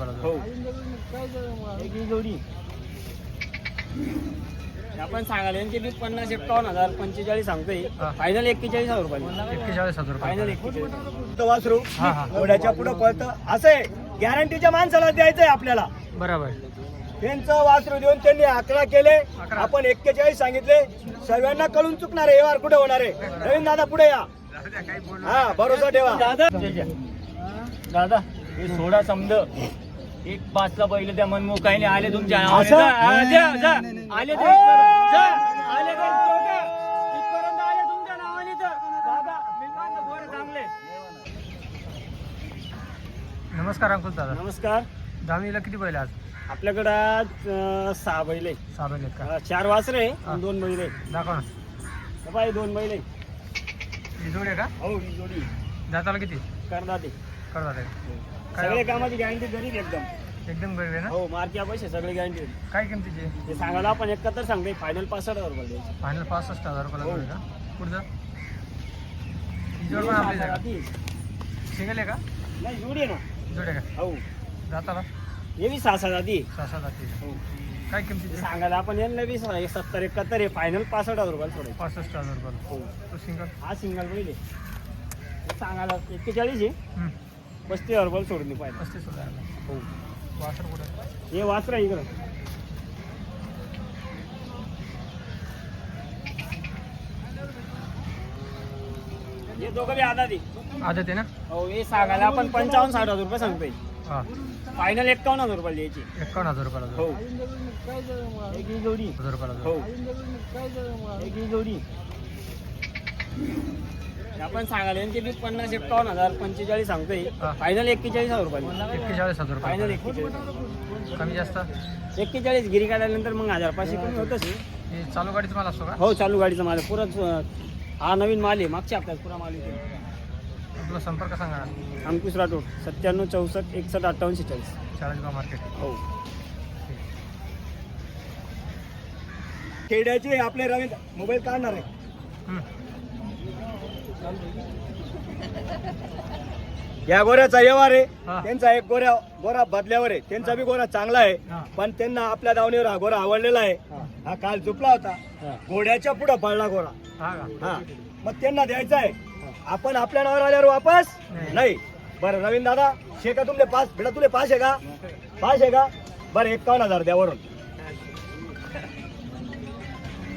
हो. ही जोडी. आपण सांगायला यांचे पन्नास एकावन्न हजार पंचेचाळीस सांगतोय. फायनल एक्केचाळीस हजार रुपये एक्केचाळीस हजार फायनल एक्केचाळीस. वासरू. घोड्याच्या पुढे पळतं. असं आहे. गॅरंटीच्या माणसाला द्यायचंय आपल्याला. बरोबर. त्यांचं वासरू देऊन त्यांनी अकरा केले. आपण एक्केचाळीस सांगितले. सर्वांना कळून चुकणार आहे. व्यवहार कुठे होणार आहे? नवीन दादा पुढे या. हा भरोसा ठेवा. दादा. दादा हे सोडा समज. एक पाचला आले तुमच्या नावाने असं? जा, हा, जा, जा. आले ते इथपर्यंत. जा. आले ते इथपर्यंत. इथपर्यंत आले तुमच्या नावाने तर. चांगले. नमस्कार अंकुश दादा नमस्कार दहावीला किती बैल आज आपल्याकडं आज अं, सहा बैल आहे. सहा बैल आहेत का अं, चार वासरे आहे हा. आणि दोन बैल आहे दाखवा ना हे पाय दोन बैल आहे. ही जोड आहे का हो ही जोडी दाताला किती करदा ते करतात आहे सगळे कामाची गॅरंटी गरीब एकदम. एकदम गरीब आहे ना? हो मार्किया पैसे सगळे गॅरंटी काय किमतीची ते सांगायला आपण एकाहत्तर सांगते फायनल पासष्ट हजार रुपये द्यायचे. फायनल पासष्ट हजार रुपयाला हो. आहे का? पुढचं ही पण आपली ती- का सिंगल आहे का? नाही जोडी आहे ना. जोड आहे का? हो. हे बी सहा जाती सहा जाती हो. काय किमतीची सांगायला आपण यांना बी सा- एक सत्तर एकाहत्तर फायनल पासष्ट हजार रुपयाला सोडायचं. पासष्ट हजार रुपयाला. हो. तो सिंगल हा सिंगल पहिले. हे सांगायला एक्केचाळीस आहे. पस्तीस हजार रुपयाला सोडून पाहिजे. पस्तीस हो. वासर कुठे? हे वाचरा इकडं. हे दोघं बी आधा दे आदत आहे ना? हो हे सांगायला आपण पंचावन्न साठ हजार रुपये सांगतोय. हा. फायनल एक्कावन्न हजार रुपये द्यायची. एकावन्न हजार रुपयाला हो. एक ही जोडी. हजार रुपयाला हो. एक ही जोडी. आपण सांगायला यांचे बी पन्नास एकावन्न हजार पंचेचाळीस सांगतोय हा. फायनल एक्केचाळीस हजार रुपये. एक्केचाळीस हजार फायनल एक्केचाळीस. कमी जास्त? एक्केचाळीस गिरी काढल्यानंतर मग हजार पाचशे कमी होतच आहे. हे चालू गाडीचा माल असतो का? हो चालू गाडीचा. पुराच अं, हा नवीन माल आहे. मागच्या हप्त्यात पुरा माल आहे तुला संपर्क सांगा. अंकुश राठोड सत्त्याण्णव चौसष्ट एकसष्ट अठ्ठावन्न चाळीस चाळीसगाव मार्केट. हो. खेड्याचे आपले रवींद्र मोबाईल काढणार आहे. हम्म. या गोऱ्याचा व्यवहार आहे. त्यांचा एक गोऱ्या गोरा बदल्यावर आहे. त्यांचा बी गोरा चांगला आहे. पण त्यांना आपल्या दावणीवर हा गोरा आवडलेला आहे. हा. काल झुपला होता. घोड्याच्या पुढे पडला गोरा. हा मग त्यांना द्यायचा आहे. आपण आपल्या नावावर आल्यावर वापस? नाही. बरं नवीन दादा शेका तुमले पाच बेटा तुले पाच आहे का? पाच आहे का? बरं एकावन्न हजार द्या वरून.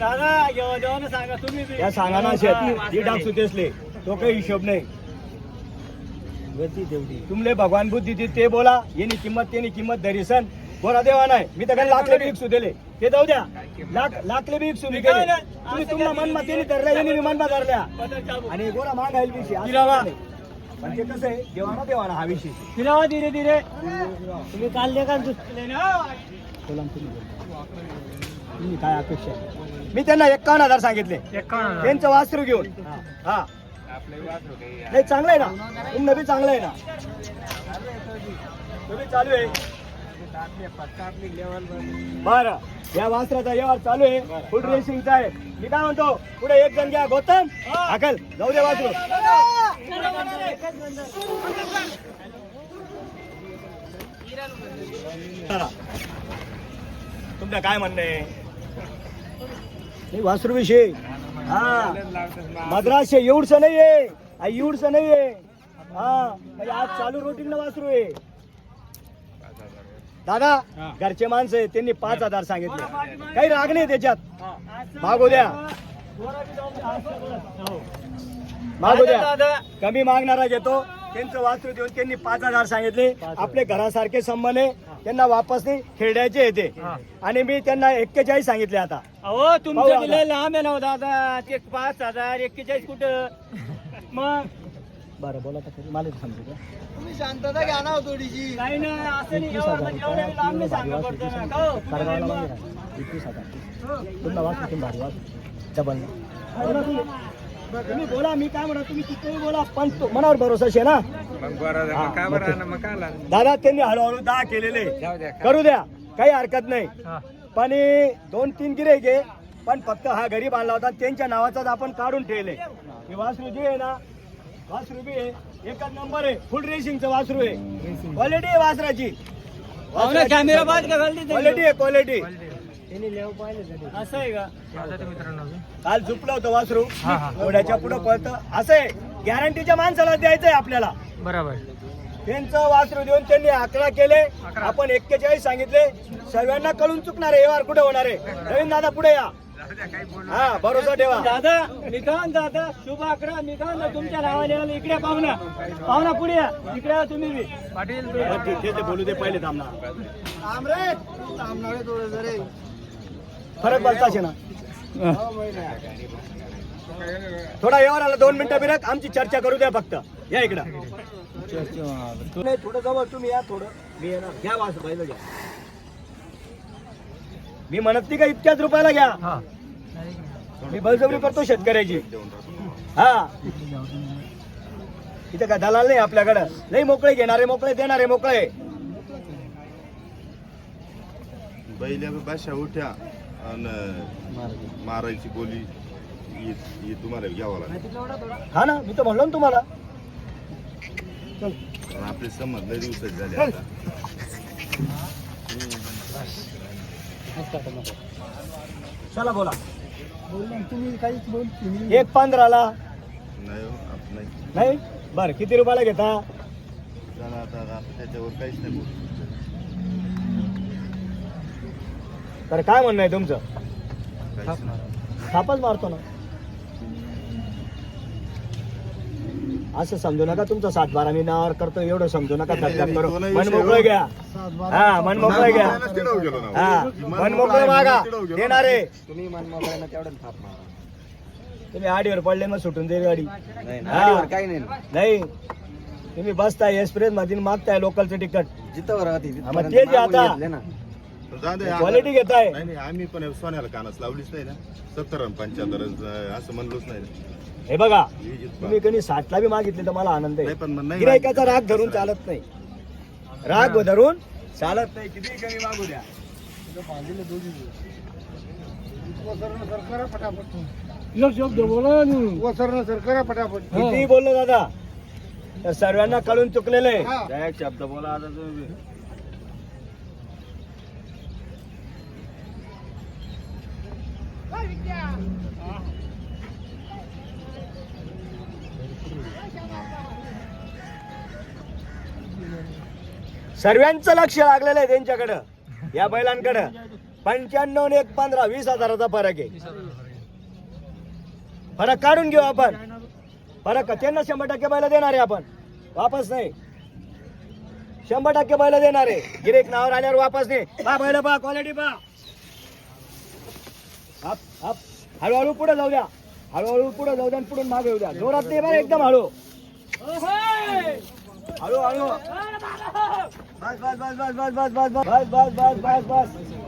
दादा सांगा तुम्ही बी. या सांगा ना हा, शेत. जी डाक सुतेसले तो काही हिशोब नाही. तेवढी. तुमले भगवान बुद्धी दी ते बोला येणी किंमत तेनी किंमत धरीसन बोला देवा नाही. मी तर काही लाखले बी इकसू दिले. ते जाऊ द्या. लाख लाखले बी इकसू मी केले तुम्ही तुम्हाला मनमा तेनी धरल्या येणी मी मनमा धरल्या. आणि गोरा मागायला विषय असं. नाही. पण ते कसं आहे देवाना देवाना हा विषय. फिरावा धीरे धीरे. तुम्ही काढले का दुसरे ना. बोला ना तुम्ही काय अपेक्षा आहे? मी त्यांना एक्कावन्न हजार सांगितले. त्यांचं वास्त्र घेऊन. हा. नाही चांगलं आहे ना. तुमनं बी चांगलं आहे ना. तुम्ही चालू आहे. बरं. या वास्त्राचा व्यवहार चालू आहे. फुल रेसिंगचा आहे. मी काय म्हणतो? पुढे एक जण घ्या. गौतम. हाकल. जाऊ दे वासरू. चला. तुमचं काय म्हणणं आहे? नाही वासरू विषयी. हा. मद्रास एवढस नाहीये. एवढस नाहीये. हा. म्हणजे आज चालू रोटीन वासरू आहे. दादा घरचे माणसं आहे त्यांनी पाच हजार सांगितले. काही राग नाही त्याच्यात. मागू द्या. मागू द्या. कमी मागणारा घेतो. त्यांचं वासरू देऊन त्यांनी पाच हजार सांगितले. आपले घरासारखे संबंध आहे. त्यांना वापस नाही खेळायचे येते हा. आणि मी त्यांना एक्केचाळीस सांगितले आता. अहो तुमचं. दिलं लांब आहे ना हो दादा. ते पाच हजार एक्केचाळीस कुठं? मग? बरं बोला तर. मला समजू तुम्ही शांतता घ्या ना थोडीशी. नाही ना असं नाही. एवढं लांब सांगा पडतं ना. हो? एकवीस हजार. वाच भारी वाच डबल. तुम्ही बोला मी काय म्हणा तुम्ही कितीही बोला पण तो मनावर भरोसा शे ना? मग दादा त्यांनी हळूहळू दहा केलेले. करू द्या काही हरकत नाही. पण हे दोन तीन गिरे घे पण फक्त हा गरीब आणला होता त्यांच्या नावाचाच आपण काढून ठेवले. हे वासरू जे आहे ना वासरू बी आहे. एकच नंबर आहे फुल रेसिंगचं वासरू आहे. क्वालिटी आहे वासराची. पाहुणा कॅमेरा बाद का घालते क्वालिटी आहे क्वालिटी असं आहे का? आता ते मित्रांनो काल झुपलं होतं वासरू. हा, हा. घोड्याच्या पुढे पळतं. असं आहे. गॅरंटीच्या माणसाला द्यायचंय आपल्याला. बरोबर. त्यांचं वासरू देऊन त्यांनी अकरा केले. अकरा. आपण एक्केचाळीस सांगितले. सर्वांना कळून चुकणार आहे. व्यवहार कुठे होणार आहे? नवीन दादा पुढे या. हा भरोसा ठेवा. दादा म्हणतो आता शुभ अकरा म्हणतो तुमच्या नावाने आलो. इकडे पाहुणा. पाहुणा पुढे या. इकडे या तुम्ही बी. पाटील ते बोलू दे पहिले थांबणारे थोडं जरे. फरक बसताच ना थोडा व्यवहार आला दोन मिनिटं बिरक आमची चर्चा करू द्या फक्त. या इकडं. नाही थोडं जवळ तुम्ही या थोडं. मी येणार. घ्या वास पहिलं घ्या. मी म्हणत नाही का इतक्याच रुपयाला घ्या? हा. मी बळजबरी करतो शेतकऱ्याची. हा. इथं काय दलाल नाही आपल्याकडं? नाही मोकळे घेणारे मोकळे देणारे मोकळे. बैल्या बाशा उठ्या. आणि मारायची. बोली ही ही तुम्हाला घ्यावं लागेल. हा ना मी तर म्हणलो ना तुम्हाला. कारण आपले संबंध लय दिवसाचे झाले आता. चला बोला. तुम्ही काहीच बोल एक पंधराला. नाही हो, आप- नाही. नाही? बर किती रुपयाला घेता? झालं आता आता त्याच्यावर काहीच नाही बोलू. तर काय म्हणणं आहे तुमचं. थापच मारतो ना असं समजू नका तुमचं सात बारा मी नावावर करतो एवढं समजू नका धक्का करू मन मोकळं. घ्या हा मन मोकळं घ्या. हा मन मोकळं आहे, मागा. देणारे तुम्ही मन मोकळ्यानं तेवढं थाप मारा तुम्ही आडीवर पडले मग सुटून देईल गाडी हा. काही नाही नाही तुम्ही बसताय एक्सप्रेस मध्ये मागताय लोकलचं तिकीट जिथं मग तेच आता. क्वालिटी घेताय नाही नाही आम्ही पण सोन्याला कानच लावलीच नाही ना. सत्तर आणि पंच्याहत्तर असं म्हणलोच नाही ना. हे बघा ही जित तुम्ही कधी साठला बी मागितले तर मला आनंद नाही, पण मग आहे नाही गिरायकाचा. राग धरून चालत नाही. राग धरून चालत नाही. किती कमी मागू द्या. किती बोललो दादा? तर सर्वांना कळून चुकलेलं आहे. शब्द बोला आता तुम्ही. सर्वांचं लक्ष लागलेलं आहे त्यांच्याकडं या बैलांकडं. पंच्याण्णव एक पंधरा वीस हजाराचा फरक आहे. फरक काढून घेऊ आपण. फरक त्यांना शंभर टक्के बैल देणार आहे आपण. वापस नाही. शंभर टक्के बैल देणार आहे. गिरेक नावावर आल्यावर वापस नाही. पा बैल पा क्वालिटी पा हप हळूहळू पुढे जाऊ द्या हळूहळू पुढे जाऊ द्या आणि पुढून मागे येऊ द्या जोरात नाही बरं एकदम हळू हळू हळू बस बस बस बस बस बस बस बस बस बस बस बस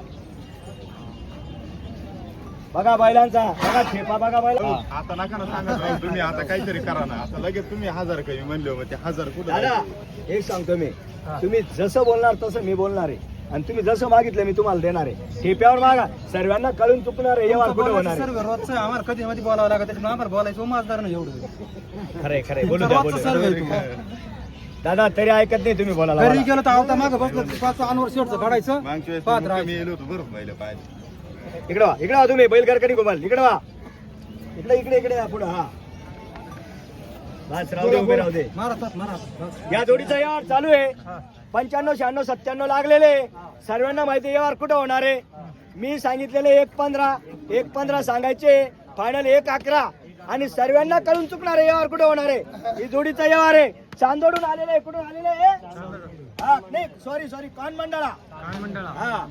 बघा बैलांचा बघा ठेपा बघा बैला आता नका ना सांगा तुम्ही आता काहीतरी करा ना आता लगेच तुम्ही हजार कमी म्हणले मग ते हजार कुठे दादा एक सांगतो मी तुम्ही जसं बोलणार तसं मी बोलणार आहे आणि तुम्ही जसं मागितलं मी तुम्हाला देणार आहे. ठेप्यावर मागा. सर्वांना कळून चुकणार आहे व्यवहार कुठे होणार आहे. रोजचं आम्हाला कधी मध्ये बोलावं लागत त्याच्यामुळे आम्हाला बोलायचं माझदार नाही एवढं. खरे खरे बोलू द्या बोलू द्या. दादा तरी ऐकत नाही तुम्ही बोलायला घरी मला. गेलो तर आवता मागं बसलं पाच अनवर शेवटचं काढायचं वेळेस पाहत राहायचं. येलो होतो बरं पहिले पाहिजे इकडे वा इकडे वा तुम्ही बैल कारकणी गोपाल इकडे वा. इकडे इकडे इकडे या पुढे हा. बस राहू दे उभे राहू दे. या जोडीचा व्यवहार चालू आहे. पंच्याण्णव शहाण्णव सत्त्याण्णव लागलेले. सर्वांना माहिती आहे व्यवहार कुठं होणार आहे? मी सांगितलेले एक पंधरा एक पंधरा सांगायचे फायनल एक अकरा. आणि सर्वांना कळून चुकणार आहे व्यवहार कुठं होणार आहे? ही जोडीचा व्यवहार आहे. चांदोडून आलेले आहे. कुठून आलेले आहे? हा नाही सॉरी सॉरी कान मंडळा हा.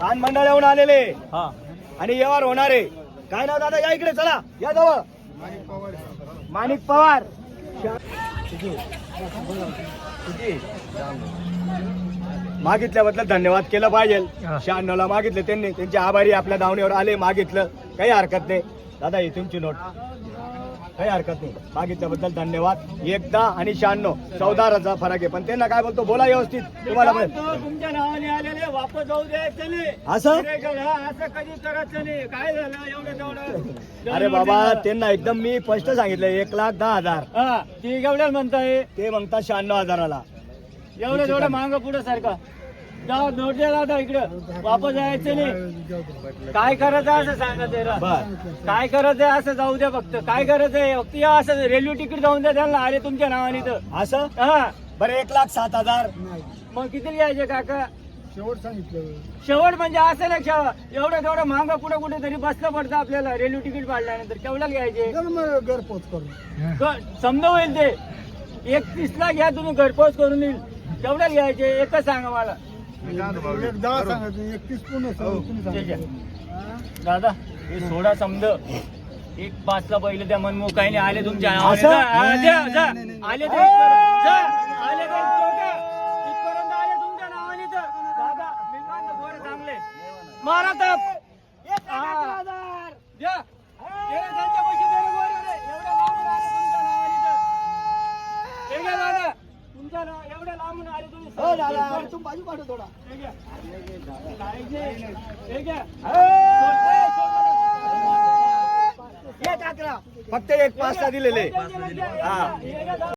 कान मंडळाहून आलेले. हा. आणि व्यवहार होणार आहे. काय नाव दादा? या इकडे चला. या जवळ. माणिक पवार? मागितल्याबद्दल धन्यवाद केलं पाहिजे. शहाण्णवला मागितले त्यांनी. त्यांचे आभारी आपल्या धावणीवर आले मागितलं. काही हरकत नाही. दादा ही तुमची नोट. काही हरकत नाही. मागितल्याबद्दल धन्यवाद. एकदा आणि शहाण्णव. चौदा हजाराचा फरक आहे पण त्यांना काय बोलतो? बोला व्यवस्थित. तुम्हाला तुमच्या नावाने आलेले. वापस जाऊ द्यायचं नाही असं? असं कधी करायचं नाही. काय झालं? एवढं तेवढं. अरे बाबा त्यांना एकदम मी स्पष्ट सांगितलं. एक लाख दहा हजार. ती एवढ्या म्हणताय. ते म्हणतात शहाण्णव हजाराला. एवढं तेवढं मांग पुढं सारखं. जा नोट द्या दादा इकडं. वापस जायचं नाही. काय करायचं असं सांगा त्याला काय करायचंय असं जाऊ द्या फक्त. काय करायचंय फक्त या असं रेल्वे तिकीट जाऊन द्या त्यांना. आले तुमच्या नावाने तर. असं? हा. बरं एक लाख सात हजार. मग किती घ्यायचे काका? शेवट सांगितलं. शेवट म्हणजे असं ना शेव एवढं तेवढं मांग कुठं कुठे तरी बसलं पडतं आपल्याला. रेल्वे तिकीट काढल्यानंतर केवढं घ्यायचे मग घरपोच करून. समजा होईल ते. एकतीस ला घ्या तुम्ही घरपोच करून येईल. केवढ्या घ्यायचे एकच सांगा मला. एक दहा एकतीस पूर्ण आहे. दादा हे सोडा समज एक पाच ला पहिले त्या मनमोकाईने आले तुमच्या नावाने. असं? जा, हा, जा, जा. आले ते इथपर्यंत. जा, आले ते इथपर्यंत. इथपर्यंत आले तुमच्या नावाने तर. दादा, मी काय म्हणतो, पोरं चांगले मारा ताप. हा. द्या. दे रे त्यांच्या पैसे दे रे वर रे. एवढ्या लांबून आले तुमच्या नावाने तर. हे घ्या दादा. तुमच्या नाव एवढ्या लांबून आले तुम्ही हो दादा अरे तू बाजू काढू थोडा. फक्त एक पाच दिलेले. हे